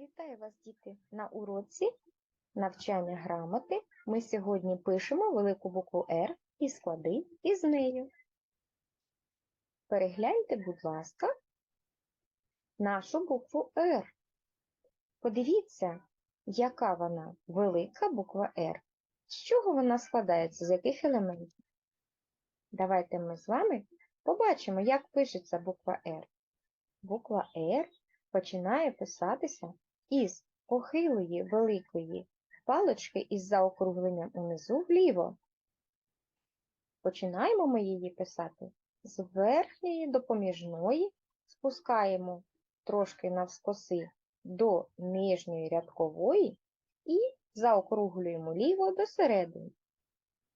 Вітаю вас, діти, на уроці навчання грамоти. Ми сьогодні пишемо велику букву Р і склади із нею. Перегляньте, будь ласка, нашу букву Р. Подивіться, яка вона велика буква Р. З чого вона складається, з яких елементів? Давайте ми з вами побачимо, як пишеться буква Р. Буква Р починає писатися із похилої великої палички із заокругленням унизу вліво. Починаємо ми її писати з верхньої допоміжної, спускаємо трошки навскоси до нижньої рядкової і заокруглюємо ліво до середини.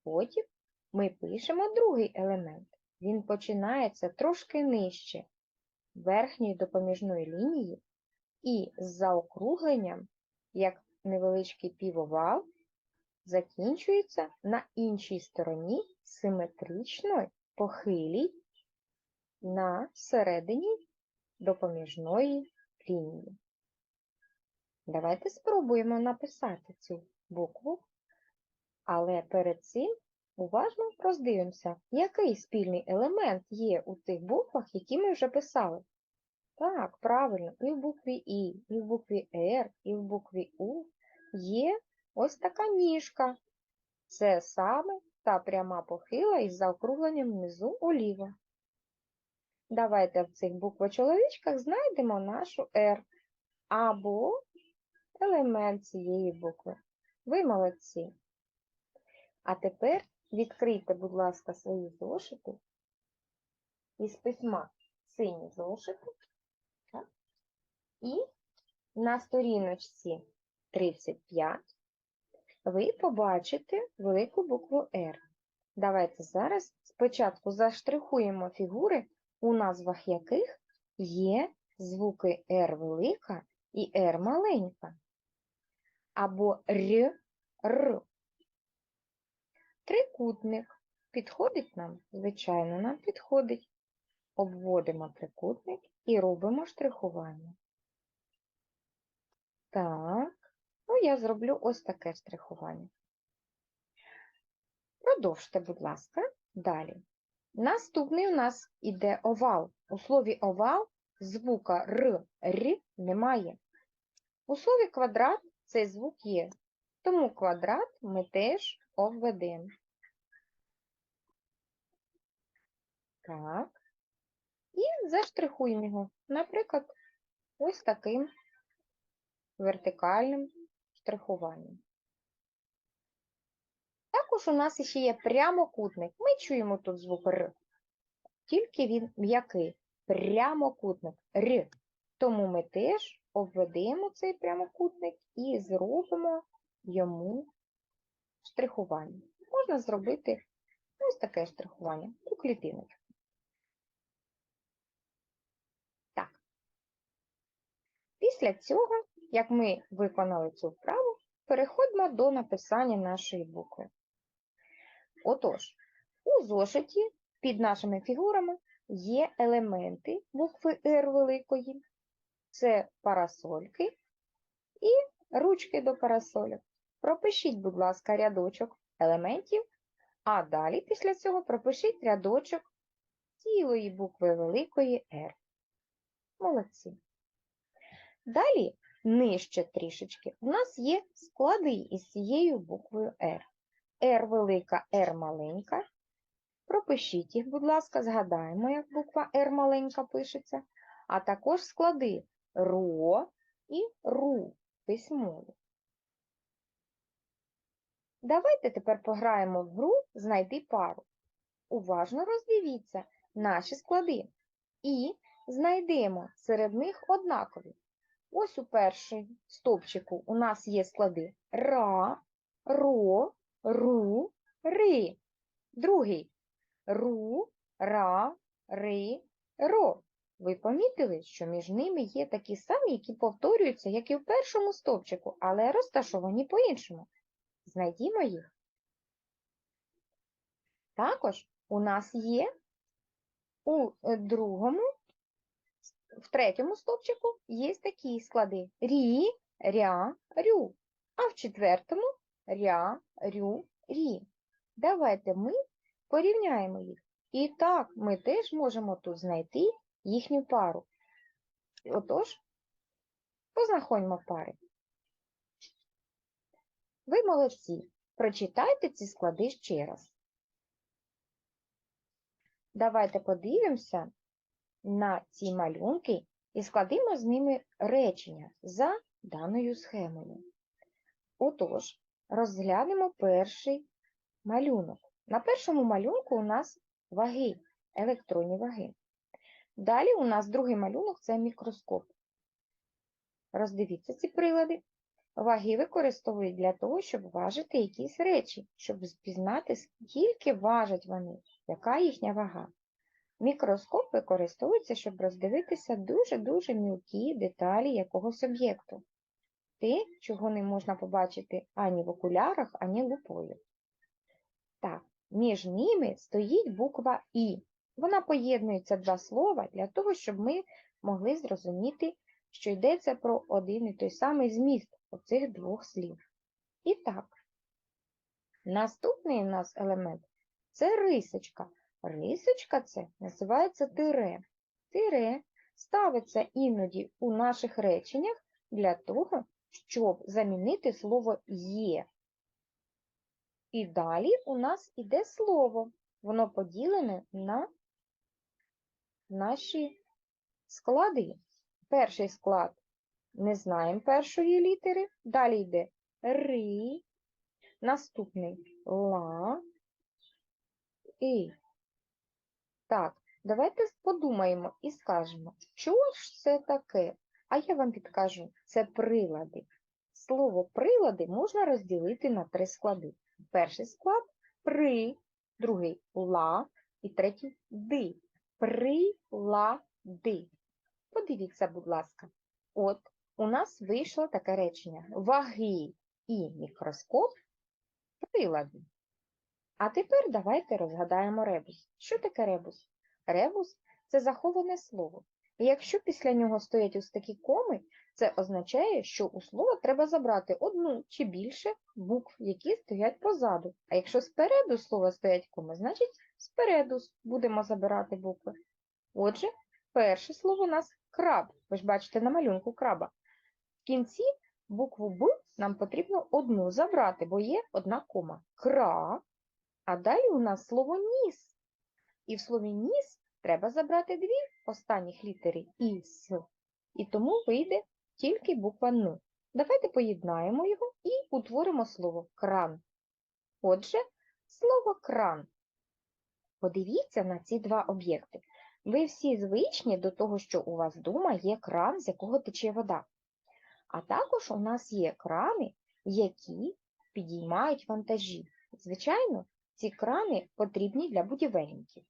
Потім ми пишемо другий елемент. Він починається трошки нижче верхньої допоміжної лінії і з заокругленням, як невеличкий півовал, закінчується на іншій стороні симетрично похилій на середині допоміжної лінії. Давайте спробуємо написати цю букву, але перед цим уважно роздивимося, який спільний елемент є у тих буквах, які ми вже писали. Так, правильно, і в букві І, і в букві Р, і в букві У є ось така ніжка. Це саме та пряма похила із заокругленням внизу уліво. Давайте в цих буквочоловічках знайдемо нашу R або елемент цієї букви. Ви молодці. А тепер відкрийте, будь ласка, свої зошити із письма сині зошити. І на сторіночці 35 ви побачите велику букву R. Давайте зараз спочатку заштрихуємо фігури, у назвах яких є звуки R велика і R маленька. Або Р, Р. Трикутник. Підходить нам? Звичайно, нам підходить. Обводимо трикутник і робимо штрихування. Так, ну я зроблю ось таке штрихування. Продовжте, будь ласка, далі. Наступний у нас іде овал. У слові овал звука Р, Р немає. У слові квадрат цей звук є, тому квадрат ми теж обведемо. Так. І заштрихуємо його, наприклад, ось таким вертикальним штрихуванням. Також у нас ще є прямокутник. Ми чуємо тут звук Р, тільки він м'який. Прямокутник Р. Тому ми теж обведемо цей прямокутник і зробимо йому штрихування. Можна зробити ось таке штрихування у клітиночку. Так. Після цього, як ми виконали цю вправу, переходимо до написання нашої букви. Отож, у зошиті під нашими фігурами є елементи букви Р великої. Це парасольки і ручки до парасольок. Пропишіть, будь ласка, рядочок елементів, а далі після цього пропишіть рядочок цілої букви великої R. Молодці. Далі, нижче трішечки, у нас є склади із цією буквою R. R велика, R маленька. Пропишіть їх, будь ласка, згадаємо, як буква R маленька пишеться, а також склади РО і РУ письмові. Давайте тепер пограємо в гру «Знайди пару». Уважно роздивіться наші склади і знайдемо серед них однакові. Ось у першому стовпчику у нас є склади ра, ро, ру, ри. Другий ру, ра, ри, ро. Ви помітили, що між ними є такі самі, які повторюються, як і в першому стовпчику, але розташовані по-іншому. Знайдімо їх. Також у нас є у другому в третьому стовпчику є такі склади рі, ря, рю. А в четвертому ря, рю, рі. Давайте ми порівняємо їх. І так, ми теж можемо тут знайти їхню пару. Отож, познаходьмо пари. Ви молодці. Прочитайте ці склади ще раз. Давайте подивимося на ці малюнки і складемо з ними речення за даною схемою. Отож, розглянемо перший малюнок. На першому малюнку у нас ваги, електронні ваги. Далі у нас другий малюнок це мікроскоп. Роздивіться ці прилади. Ваги використовують для того, щоб важити якісь речі, щоб пізнати, скільки важать вони, яка їхня вага. Мікроскоп використовується, щоб роздивитися дуже-дуже мілкі деталі якогось об'єкту. Те, чого не можна побачити ані в окулярах, ані лупою. Так, між ними стоїть буква І. Вона поєднується два слова для того, щоб ми могли зрозуміти, що йдеться про один і той самий зміст оцих двох слів. І так, наступний у нас елемент це рисочка. Рисочка це називається тире. Тире ставиться іноді у наших реченнях для того, щоб замінити слово є. І далі у нас іде слово. Воно поділене на наші склади. Перший склад не знаємо першої літери, далі йде ри, наступний ла, і. Так, давайте подумаємо і скажемо, що ж це таке? А я вам підкажу, це прилади. Слово прилади можна розділити на три склади. Перший склад при, другий ла і третій ди. Прилади. Подивіться, будь ласка. От у нас вийшло таке речення. Ваги і мікроскоп прилади. А тепер давайте розгадаємо ребус. Що таке ребус? Ребус це заховане слово. І якщо після нього стоять ось такі коми, це означає, що у слово треба забрати одну чи більше букв, які стоять позаду. А якщо спереду слова стоять коми, значить спереду будемо забирати букви. Отже, перше слово у нас краб. Ви ж бачите на малюнку краба. В кінці букву Б нам потрібно одну забрати, бо є одна кома. Кра. А далі у нас слово ніс. І в слові ніс треба забрати дві останніх літери іс. І тому вийде тільки буква Н. Давайте поєднаємо його і утворимо слово кран. Отже, слово кран. Подивіться на ці два об'єкти. Ви всі звичні до того, що у вас вдома є кран, з якого тече вода. А також у нас є крани, які підіймають вантажі. Звичайно, ці крани потрібні для будівельників.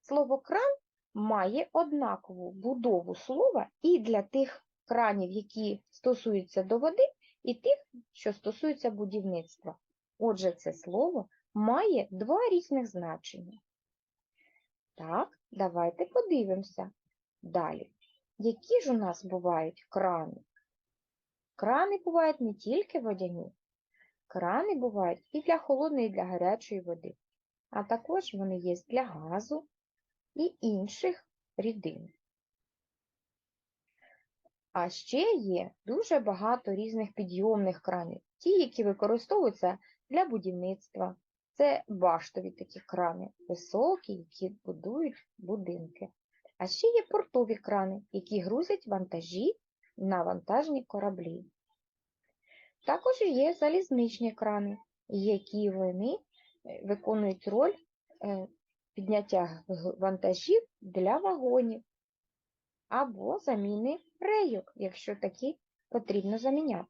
Слово кран має однакову будову слова і для тих кранів, які стосуються до води, і тих, що стосуються будівництва. Отже, це слово має два різних значення. Так, давайте подивимося далі. Які ж у нас бувають крани? Крани бувають не тільки водяні, крани бувають і для холодної, і для гарячої води, а також вони є для газу і інших рідин. А ще є дуже багато різних підйомних кранів, ті, які використовуються для будівництва. Це баштові такі крани, високі, які будують будинки. А ще є портові крани, які грузять вантажі на вантажні кораблі. Також є залізничні крани, які вони е, виконують роль е, підняття вантажів для вагонів або заміни рейок, якщо такі потрібно заміняти.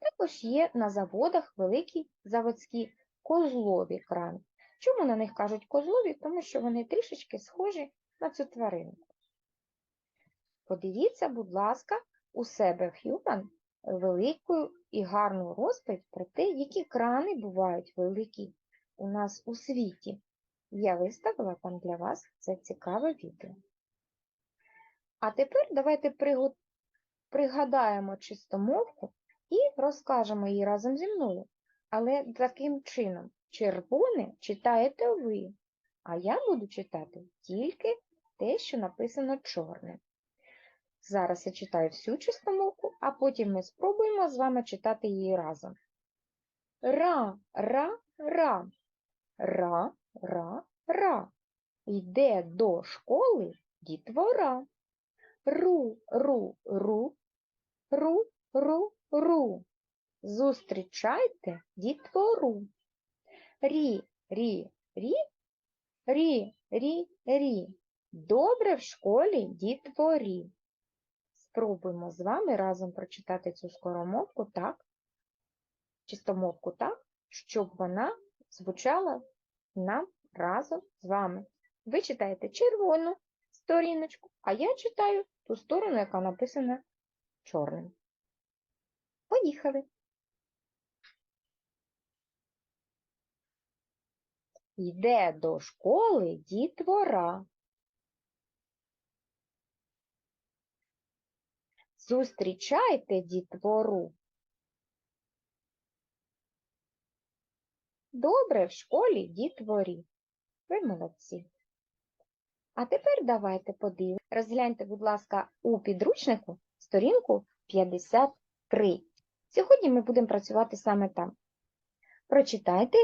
Також є на заводах великі заводські козлові крани. Чому на них кажуть козлові? Тому що вони трішечки схожі на цю тваринку. Подивіться, будь ласка, у себе Human велику і гарну розповідь про те, які крани бувають великі у нас у світі. Я виставила там для вас це цікаве відео. А тепер давайте пригу- пригадаємо чистомовку і розкажемо її разом зі мною. Але таким чином червоне читаєте ви, а я буду читати тільки те, що написано чорним. Зараз я читаю всю чистомовку, а потім ми спробуємо з вами читати її разом. Ра, ра, ра. Ра, ра, ра. Йде до школи дітвора. Ру, ру, ру, ру, ру, ру. Зустрічайте дітвору. Рі, рі, рі, рі, рі, рі. Добре в школі дітворі. Спробуємо з вами разом прочитати цю скоромовку так, чистомовку так, щоб вона звучала нам разом з вами. Ви читаєте червону сторіночку, а я читаю ту сторону, яка написана чорним. Поїхали. Йде до школи дітвора. Зустрічайте дітвору. Добре в школі дітворі. Ви молодці. А тепер давайте подивимося. Розгляньте, будь ласка, у підручнику сторінку 53. Сьогодні ми будемо працювати саме там. Прочитайте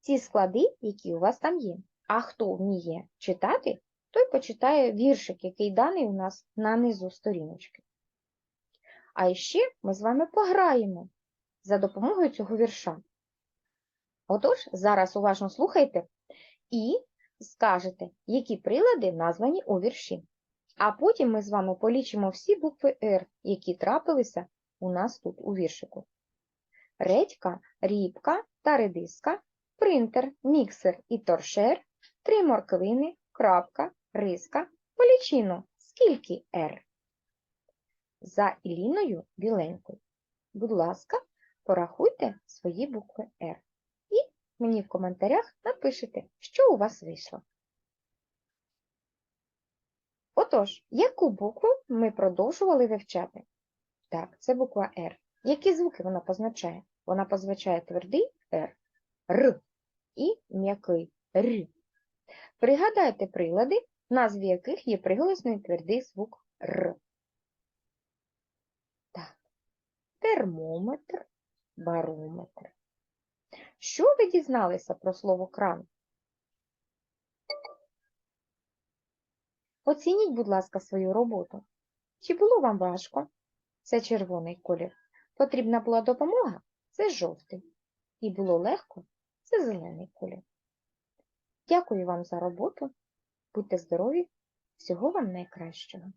ці склади, які у вас там є. А хто вміє читати, той почитає віршик, який даний у нас на низу сторіночки. А ще ми з вами пограємо за допомогою цього вірша. Отож, зараз уважно слухайте і скажете, які прилади названі у вірші. А потім ми з вами полічимо всі букви «Р», які трапилися у нас тут у віршику. Редька, рібка та редиска, принтер, міксер і торшер, три морквини, крапка, риска. Полічіно. Скільки «Р»? За Іліною біленькою. Будь ласка, порахуйте свої букви «Р». І мені в коментарях напишите, що у вас вийшло. Отож, яку букву ми продовжували вивчати? Так, це буква «Р». Які звуки вона позначає? Вона позначає твердий «Р», «Р» і м'який «Р». Пригадайте прилади, назві яких є приголосний твердий звук «Р». Так, термометр, барометр. Що ви дізналися про слово кран? Оцініть, будь ласка, свою роботу. Чи було вам важко? Це червоний колір. Потрібна була допомога? Це жовтий. І було легко? Це зелений колір. Дякую вам за роботу. Будьте здорові! Всього вам найкращого!